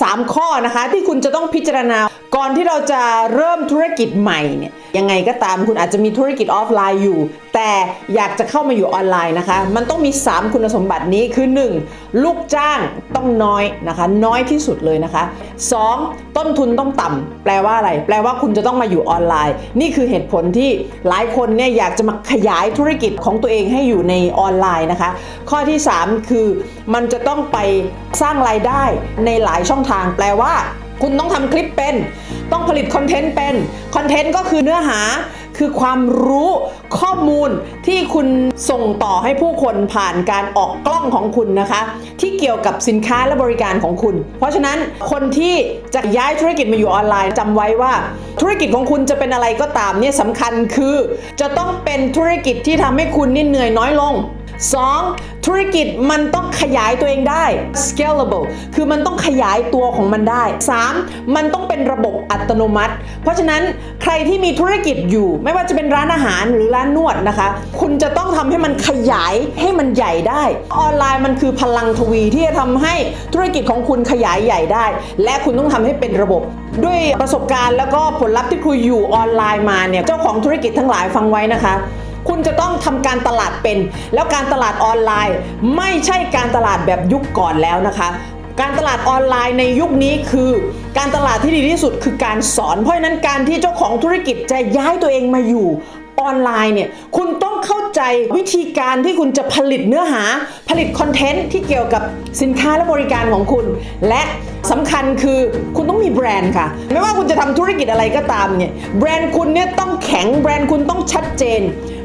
3 ข้อนะคะที่คุณจะต้องพิจารณา ก่อนที่เราจะเริ่มธุรกิจใหม่เนี่ยยังไงก็ตามคุณอาจจะมีธุรกิจออฟไลน์อยู่ แต่อยากจะเข้ามาอยู่ออนไลน์นะคะ มันต้องมี 3 คุณสมบัตินี้คือ 1. ลูกจ้างต้องน้อยนะคะ น้อยที่สุดเลยนะคะ 2. ต้นทุนต้องต่ำแปลว่าอะไร แปลว่าคุณจะต้องมาอยู่ออนไลน์ นี่คือเหตุผลที่หลายคนเนี่ยอยากจะมาขยายธุรกิจของตัวเองให้อยู่ในออนไลน์นะคะ ข้อที่ 3 คือมันจะต้องไปสร้างรายได้ในหลายช่องทาง แปลว่า คุณต้องทำคลิปเป็น ต้องผลิตคอนเทนต์เป็น คอนเทนต์ก็คือเนื้อหาคือความรู้ข้อมูลที่คุณส่งต่อให้ผู้คนผ่านการออกกล้องของคุณนะคะ ที่เกี่ยวกับสินค้าและบริการของคุณ เพราะฉะนั้นคนที่จะย้ายธุรกิจมาอยู่ออนไลน์จำไว้ว่า ธุรกิจของคุณจะเป็นอะไรก็ตามเนี่ยสำคัญคือ จะต้องเป็นธุรกิจที่ทำให้คุณนี่เหนื่อยน้อยลง 2. ธุรกิจมันต้องขยายตัวเองได้ scalable คือมันต้องขยายตัวของมันได้ 3. มันต้องเป็นระบบอัตโนมัติ เพราะฉะนั้นใครที่มีธุรกิจอยู่ ไม่ว่าจะเป็นร้านอาหารหรือร้านนวดนะคะ คุณจะต้องทำให้มันขยายให้มันใหญ่ได้ ออนไลน์มันคือพลังทวีที่จะทำให้ธุรกิจของคุณขยายใหญ่ได้ และคุณต้องทำให้เป็นระบบ ด้วยประสบการณ์แล้วก็ผลลัพธ์ที่คุยอยู่ออนไลน์มาเนี่ยเจ้าของธุรกิจทั้งหลายฟังไว้นะคะ คุณจะต้องทำการตลาดเป็น แล้วการตลาดออนไลน์ ไม่ใช่การตลาดแบบยุคก่อนแล้วนะคะการตลาดออนไลน์ในยุคนี้คือ การตลาดที่ดีที่สุดคือการสอน เพราะฉะนั้นการที่เจ้าของธุรกิจจะย้ายตัวเองมาอยู่ออนไลน์เนี่ยคุณต้อง ใจวิธีการที่คุณจะผลิตเนื้อหา ผลิตคอนเทนต์ที่เกี่ยวกับสินค้าและบริการของคุณ และสำคัญคือคุณต้องมีแบรนด์ค่ะ ไม่ว่าคุณจะทำธุรกิจอะไรก็ตามเนี่ยแบรนด์คุณเนี่ยต้องแข็งแบรนด์คุณต้องชัดเจน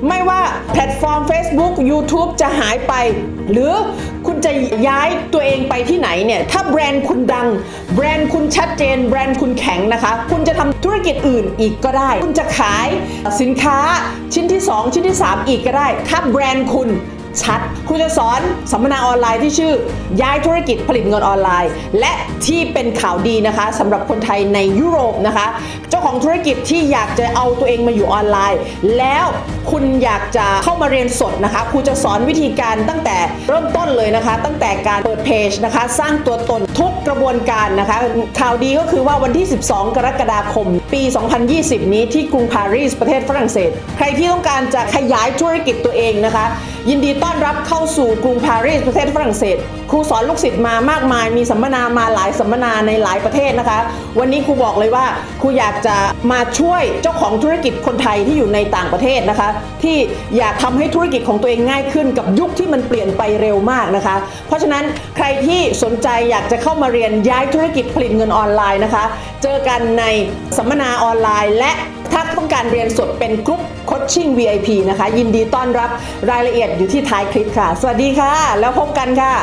ไม่ว่าแพลตฟอร์ม Facebook YouTube จะหายไป หรือ จะย้ายตัวเองไปที่ไหนเนี่ย ถ้าแบรนด์คุณดัง แบรนด์คุณชัดเจน แบรนด์คุณแข็งนะคะ คุณจะทำธุรกิจอื่นอีกก็ได้ คุณจะขายสินค้าชิ้นที่ 2 ชิ้นที่ 3 อีกก็ได้ ถ้าแบรนด์คุณ ชัด ครูจะสอนสัมมนาออนไลน์ที่ชื่อ ย้ายธุรกิจผลิตเงินออนไลน์ และที่เป็นข่าวดีนะคะสำหรับคนไทยในยุโรปนะคะ เจ้าของธุรกิจที่อยากจะเอาตัวเองมาอยู่ออนไลน์ แล้วคุณอยากจะเข้ามาเรียนสดนะคะครูจะสอนวิธีการตั้งแต่เริ่มต้นเลยนะคะ ตั้งแต่การเปิดเพจนะคะ สร้างตัวตน ทุกกระบวนการนะคะข่าวดีก็คือว่าวันที่ 12 กรกฎาคม ปี 2020 นี้ที่กรุงปารีสประเทศฝรั่งเศส ใครที่ต้องการจะขยายธุรกิจตัวเองนะคะ ยินดีต้อนรับเข้าสู่กรุงปารีสประเทศฝรั่งเศส ครูสอนลูกศิษย์มามากมาย มีสัมมนามาหลายสัมมนาในหลายประเทศนะคะ วันนี้ครูบอกเลยว่าครูอยากจะมาช่วยเจ้าของธุรกิจคนไทยที่อยู่ในต่างประเทศนะคะ ที่อยากทำให้ธุรกิจของตัวเองง่ายขึ้นกับยุคที่มันเปลี่ยนไปเร็วมากนะคะ เพราะฉะนั้นใครที่สนใจอยากจะเข้ามาเรียนย้ายธุรกิจผลิตเงินออนไลน์นะคะ เจอกันในสัมมนาออนไลน์ และถ้าต้องการเรียนสดเป็นกรุ๊ปโคชชิ่ง VIP นะคะ ยินดีต้อนรับรายละเอียดอยู่ที่ท้ายคลิปค่ะ สวัสดีค่ะ แล้วพบกันค่ะ